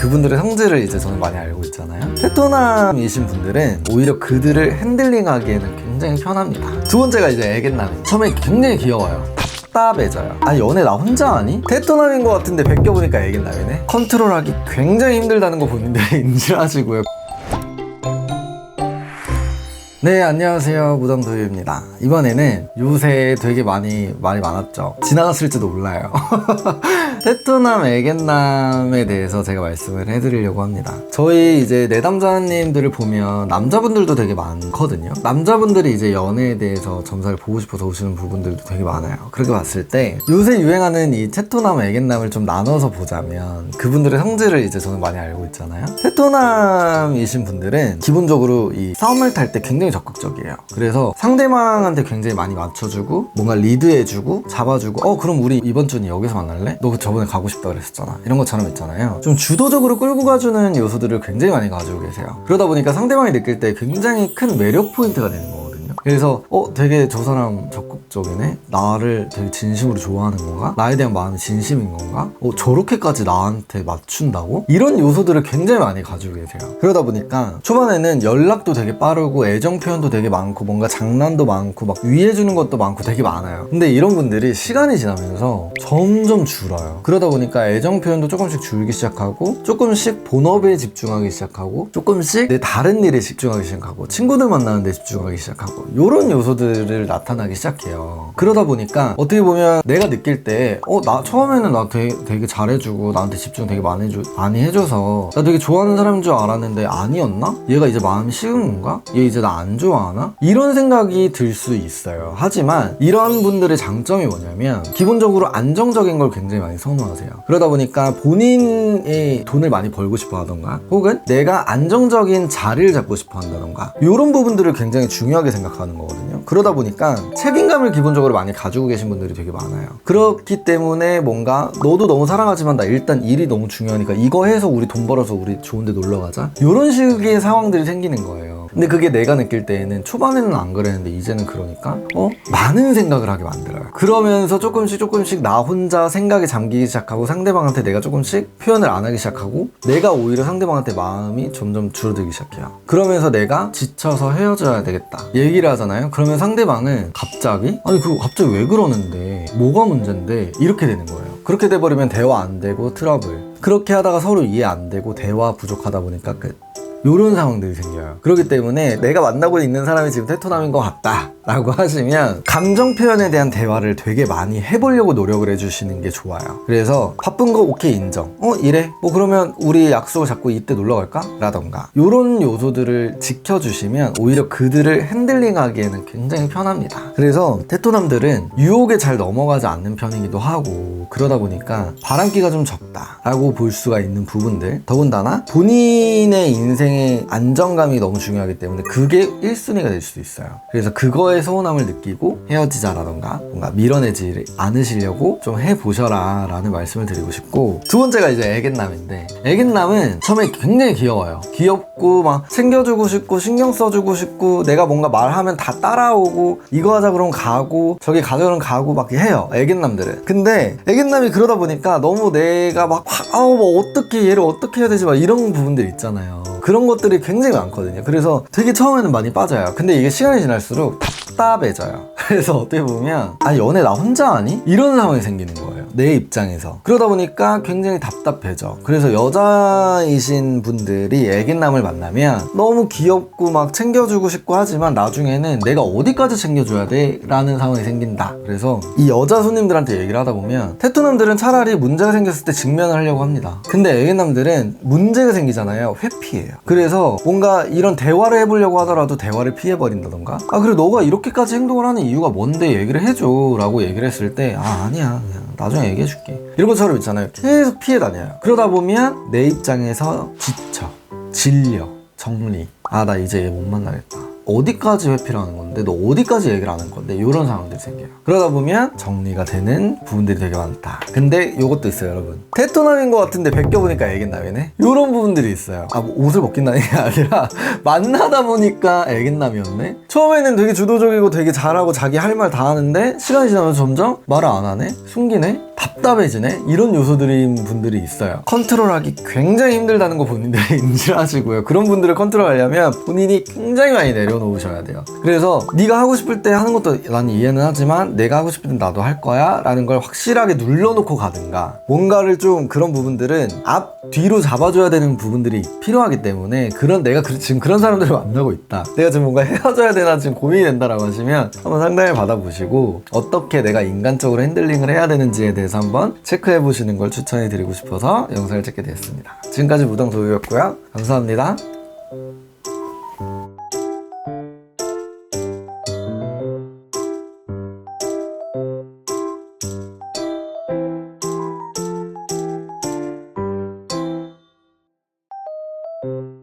그분들의 성질을 이제 저는 많이 알고 있잖아요. 테토남이신 분들은 오히려 그들을 핸들링하기에는 굉장히 편합니다. 두 번째가 이제 애견남. 처음에 굉장히 귀여워요. 답답해져요. 아니 연애 나 혼자 하니? 테토남인 것 같은데 베껴보니까 애견남이네. 컨트롤하기 굉장히 힘들다는 거 본인들이 인지하시고요. 네, 안녕하세요. 무덤도유입니다. 이번에는 요새 되게 많이, 말이 많았죠. 지나갔을지도 몰라요. 테토남, 애견남에 대해서 제가 말씀을 해드리려고 합니다. 저희 이제 내담자님들을 보면 남자분들도 되게 많거든요. 남자분들이 이제 연애에 대해서 점사를 보고 싶어서 오시는 부분들도 되게 많아요. 그렇게 봤을 때 요새 유행하는 이 테토남, 애견남을 좀 나눠서 보자면 그분들의 성질을 이제 저는 많이 알고 있잖아요. 테토남이신 분들은 기본적으로 이 싸움을 탈 때 굉장히 적극적이에요. 그래서 상대방한테 굉장히 많이 맞춰주고 뭔가 리드해주고 잡아주고 어 그럼 우리 이번 주는 여기서 만날래? 너그 저번에 가고 싶다 그랬었잖아. 이런 것처럼 있잖아요. 좀 주도적으로 끌고 가주는 요소들을 굉장히 많이 가지고 계세요. 그러다 보니까 상대방이 느낄 때 굉장히 큰 매력 포인트가 되는 거거든요. 그래서 어 되게 저 사람 적극적이네? 나를 되게 진심으로 좋아하는 건가? 나에 대한 마음이 진심인 건가? 어 저렇게까지 나한테 맞춘다고? 이런 요소들을 굉장히 많이 가지고 계세요. 그러다 보니까 초반에는 연락도 되게 빠르고 애정 표현도 되게 많고 뭔가 장난도 많고 막 위해주는 것도 많고 되게 많아요. 근데 이런 분들이 시간이 지나면서 점점 줄어요. 그러다 보니까 애정 표현도 조금씩 줄기 시작하고 조금씩 본업에 집중하기 시작하고 조금씩 내 다른 일에 집중하기 시작하고 친구들 만나는 데 집중하기 시작하고 이런 요소들을 나타나기 시작해요. 그러다 보니까 어떻게 보면 내가 느낄 때, 어, 나 처음에는 나 되게, 되게 잘해주고 나한테 집중 되게 많이, 해줘, 많이 해줘서 나 되게 좋아하는 사람인 줄 알았는데 아니었나? 얘가 이제 마음이 식은 건가? 얘 이제 나 안 좋아하나? 이런 생각이 들 수 있어요. 하지만 이런 분들의 장점이 뭐냐면 기본적으로 안정적인 걸 굉장히 많이 선호하세요. 그러다 보니까 본인의 돈을 많이 벌고 싶어 하던가 혹은 내가 안정적인 자리를 잡고 싶어 한다던가 이런 부분들을 굉장히 중요하게 생각 하는 거거든요. 그러다 보니까 책임감을 기본적으로 많이 가지고 계신 분들이 되게 많아요. 그렇기 때문에 뭔가 너도 너무 사랑하지만 나 일단 일이 너무 중요하니까 이거 해서 우리 돈 벌어서 우리 좋은데 놀러 가자. 이런 식의 상황들이 생기는 거예요. 근데 그게 내가 느낄 때에는 초반에는 안 그랬는데 이제는 그러니까 어 많은 생각을 하게 만들어요. 그러면서 조금씩 조금씩 나 혼자 생각에 잠기기 시작하고 상대방한테 내가 조금씩 표현을 안 하기 시작하고 내가 오히려 상대방한테 마음이 점점 줄어들기 시작해요. 그러면서 내가 지쳐서 헤어져야 되겠다 얘기를 하잖아요. 그러면 상대방은 갑자기 아니 그 갑자기 왜 그러는데 뭐가 문제인데 이렇게 되는 거예요. 그렇게 돼버리면 대화 안 되고 트러블. 그렇게 하다가 서로 이해 안 되고 대화 부족하다 보니까 끝. 요런 상황들이 생겨요. 그렇기 때문에 내가 만나고 있는 사람이 지금 테토남인 것 같다. 라고 하시면 감정 표현에 대한 대화를 되게 많이 해보려고 노력을 해주시는 게 좋아요. 그래서 바쁜 거 오케이 인정. 어 이래? 뭐 그러면 우리 약속을 잡고 이때 놀러 갈까? 라던가 요런 요소들을 지켜주시면 오히려 그들을 핸들링 하기에는 굉장히 편합니다. 그래서 테토남들은 유혹에 잘 넘어가지 않는 편이기도 하고 그러다 보니까 바람기가 좀 적다라고 볼 수가 있는 부분들 더군다나 본인의 인생 의 안정감이 너무 중요하기 때문에 그게 1순위가 될 수도 있어요. 그래서 그거에 서운함을 느끼고 헤어지자라던가 뭔가 밀어내지 않으시려고 좀 해보셔라 라는 말씀을 드리고 싶고 두 번째가 이제 애견남인데 애견남은 처음에 굉장히 귀여워요. 귀엽고 막 챙겨주고 싶고 신경 써주고 싶고 내가 뭔가 말하면 다 따라오고 이거 하자 그러면 가고 저기 가자 그러면 가고 막 해요. 애견남들은. 근데 애견남이 그러다 보니까 너무 내가 막 아우 뭐 어떻게 얘를 어떻게 해야 되지 막 이런 부분들 있잖아요. 그런 것들이 굉장히 많거든요. 그래서 되게 처음에는 많이 빠져요. 근데 이게 시간이 지날수록 답답해져요. 그래서 어떻게 보면 아 연애 나 혼자 하니? 이런 상황이 생기는 거예요. 내 입장에서. 그러다 보니까 굉장히 답답해져. 그래서 여자이신 분들이 애견남을 만나면 너무 귀엽고 막 챙겨주고 싶고 하지만 나중에는 내가 어디까지 챙겨줘야 돼? 라는 상황이 생긴다. 그래서 이 여자 손님들한테 얘기를 하다 보면 테토남들은 차라리 문제가 생겼을 때 직면을 하려고 합니다. 근데 애견남들은 문제가 생기잖아요. 회피해요. 그래서 뭔가 이런 대화를 해보려고 하더라도 대화를 피해버린다던가 아 그래 너가 이렇게 까지 행동을 하는 이유가 뭔데 얘기를 해줘 라고 얘기를 했을 때 아 아니야. 그냥 나중에 얘기해 줄게. 이런 것처럼 있잖아요. 계속 피해 다녀요. 그러다 보면 내 입장에서 지쳐. 질려. 정리. 아 나 이제 얘 못 만나겠다 어디까지 회피를 하는 건데 너 어디까지 얘기를 하는 건데 이런 상황들이 생겨요. 그러다 보면 정리가 되는 부분들이 되게 많다. 근데 이것도 있어요 여러분. 테토남인 것 같은데 벗겨보니까 애견남이네. 이런 부분들이 있어요. 아 뭐 옷을 벗긴다는 게 아니라 만나다 보니까 애견남이었네. 처음에는 되게 주도적이고 되게 잘하고 자기 할 말 다 하는데 시간이 지나면 점점 말을 안 하네. 숨기네. 답답해지네. 이런 요소들인 분들이 있어요. 컨트롤하기 굉장히 힘들다는 거 본인들이 인지를 하시고요. 그런 분들을 컨트롤하려면 본인이 굉장히 많이 내려 놓으셔야 돼요. 그래서 네가 하고 싶을 때 하는 것도 난 이해는 하지만 내가 하고 싶을 땐 나도 할 거야? 라는 걸 확실하게 눌러놓고 가든가. 뭔가를 좀 그런 부분들은 앞 뒤로 잡아줘야 되는 부분들이 필요하기 때문에 그런 내가 그- 지금 그런 사람들을 만나고 있다. 내가 지금 뭔가 헤어져야 되나 지금 고민이 된다라고 하시면 한번 상담을 받아보시고 어떻게 내가 인간적으로 핸들링을 해야 되는지에 대해서 한번 체크해 보시는 걸 추천해 드리고 싶어서 영상을 찍게 되었습니다. 지금까지 무당도우였고요. 감사합니다 you